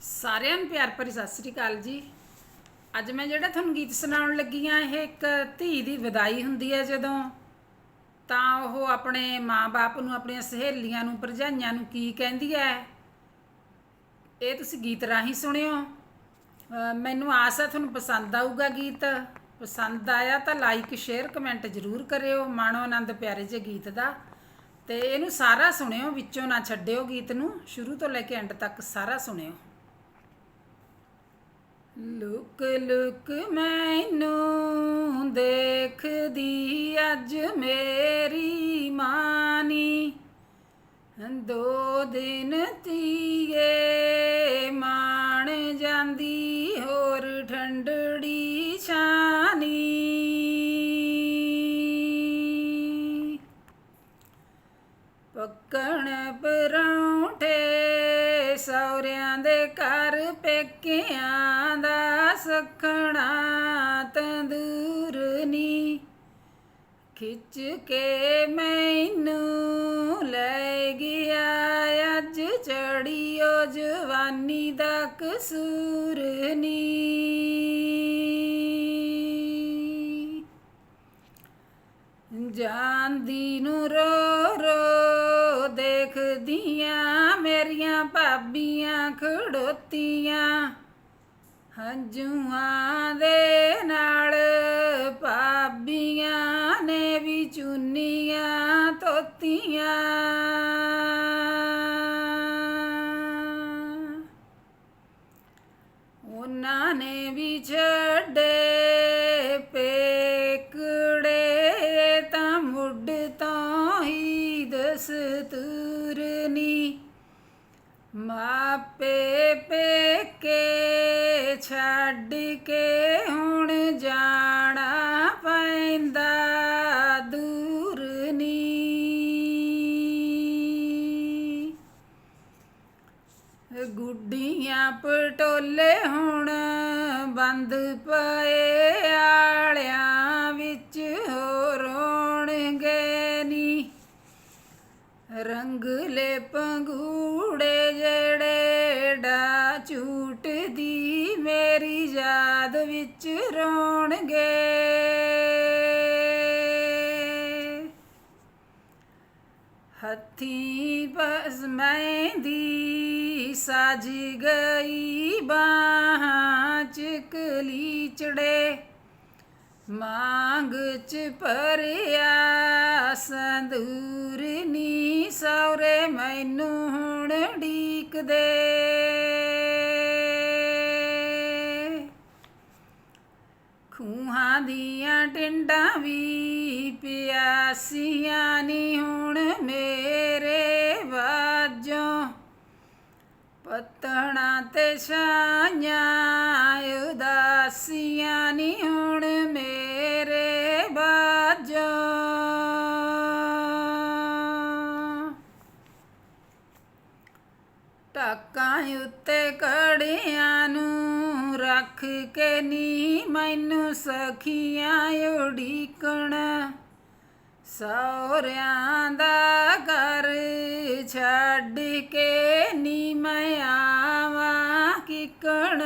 ਸਾਰਿਆਂ ਨੂੰ ਪਿਆਰ ਭਰੀ ਸਤਿ ਸ੍ਰੀ ਅਕਾਲ ਜੀ। ਅੱਜ ਮੈਂ ਜਿਹੜਾ ਤੁਹਾਨੂੰ ਗੀਤ ਸੁਣਾਉਣ ਲੱਗੀ ਆ ਇਹ ਇੱਕ ਧੀ ਦੀ ਵਿਦਾਈ ਹੁੰਦੀ ਹੈ ਜਦੋਂ। ਤਾਂ ਉਹ ਆਪਣੇ ਮਾਂ-ਬਾਪ ਨੂੰ, ਆਪਣੀਆਂ ਸਹੇਲੀਆਂ ਨੂੰ, ਭਰਜਾਈਆਂ ਨੂੰ ਕੀ ਕਹਿੰਦੀ ਹੈ? ਇਹ ਤੁਸੀਂ ਗੀਤ ਰਾਹੀਂ ਸੁਣਿਓ। ਮੈਨੂੰ ਆਸ ਹੈ ਤੁਹਾਨੂੰ ਪਸੰਦ ਆਊਗਾ ਗੀਤ। ਪਸੰਦ ਆਇਆ ਤਾਂ ਲਾਈਕ ਸ਼ੇਅਰ ਕਮੈਂਟ ਜ਼ਰੂਰ ਕਰਿਓ, ਮਾਣੋ ਆਨੰਦ ਪਿਆਰੇ ਜੇ ਗੀਤ ਦਾ। ਤੇ ਇਹਨੂੰ ਸਾਰਾ ਸੁਣਿਓ, ਵਿੱਚੋਂ ਨਾ ਛੱਡਿਓ ਗੀਤ ਨੂੰ। ਸ਼ੁਰੂ ਤੋਂ ਲੈ ਕੇ ਐਂਡ ਤੱਕ ਸਾਰਾ ਸੁਣਿਓ। ਲੁਕ ਲੁਕ ਮੈਨੂੰ ਦੇਖਦੀ ਅੱਜ ਮੇਰੀ ਮਾਨੀ। ਦੋ ਦਿਨ ਤੀਏ ਮਾਣ ਜਾਂਦੀ, ਹੋਰ ਠੰਡੜੀ ਛਾਨੀ। ਪੱਕਣ ਪਰ ਸੌਰਿਆਂ ਦੇ ਘਰ ਪੇਕਿਆਂ ਦਾ ਸਖਣਾ ਤੰਦੂਰ ਨੀ। ਖਿੱਚ ਕੇ ਮੈਨੂੰ ਲੈ ਗਿਆ ਅੱਜ ਚੜੀਓ ਜਵਾਨੀ ਦਾ ਕਸੂਰ ਨੀ। ਜਾਂਦੀ ਨੂੰ ਰੋ ਰੋ ਦੇਖਦੀਆਂ ਭਾਬੀਆਂ ਖੜੋਤੀਆਂ, ਹੰਝੂਆਂ ਦੇ ਨਾਲ ਭਾਬੀਆਂ ਨੇ ਵੀ ਚੁੰਨੀਆਂ ਤੋਤੀਆਂ ਉਹਨਾਂ ਨੇ ਵੀ ਛੱਡੇ ਪੇਕੜੇ ਤਾਂ ਮੁੱਢ ਤੋਂ ਹੀ ਦਸਤੂਰਨੀ ਮਾਪੇ ਪੇਕੇ ਛੱਡ ਕੇ ਹੁਣ ਜਾਣਾ ਪੈਂਦਾ ਦੂਰ ਨੀ। ਗੁੱਡੀਆਂ ਪਟੋਲੇ ਹੁਣ ਬੰਦ ਪਏ ਰੰਗਲੇ ਪੰਗੂੜੇ ਜਿਹੜੇ ਡਾ ਝੂਟਦੀ ਮੇਰੀ ਯਾਦ ਵਿੱਚ ਰੋਣਗੇ। ਹੱਥੀ ਬਸ ਮੈਂ ਦੀ ਸਜ ਗਈ ਬਾਹਾਂ ਚ ਕਲੀਚੜੇ ਮਾਂਗ ਚ ਭਰਿਆ ਸੰਦੂਰ ਨੀ ਸੌਰੇ ਮੈਨੂੰ ਹੁਣ ਢੀਕਦੇ। ਖੂਹਾਂ ਦੀਆਂ ਟਿੰਡਾਂ ਵੀ ਪਿਆਸੀਆਂ ਨੀ ਹੁਣ ਮੇਰੇ ਬਾਜੋਂ ਪਤਣਾ ਤੇ ਛਾਈਆਂ ਉਦਾਸੀਆਂ ਨੀ ਹੁਣ ਟਾਕਾਂ ਉੱਤੇ ਕੜਿਆਂ ਨੂੰ ਰੱਖ ਕੇ ਨੀ ਮੈਨੂੰ ਸਖੀਆਂ ਉਡੀਕਣ। ਸੌਰਿਆਂ ਦਾ ਘਰ ਛੱਡ ਕੇ ਨੀ ਮੈਂ ਆਵਾਂ ਕਿਕਣ।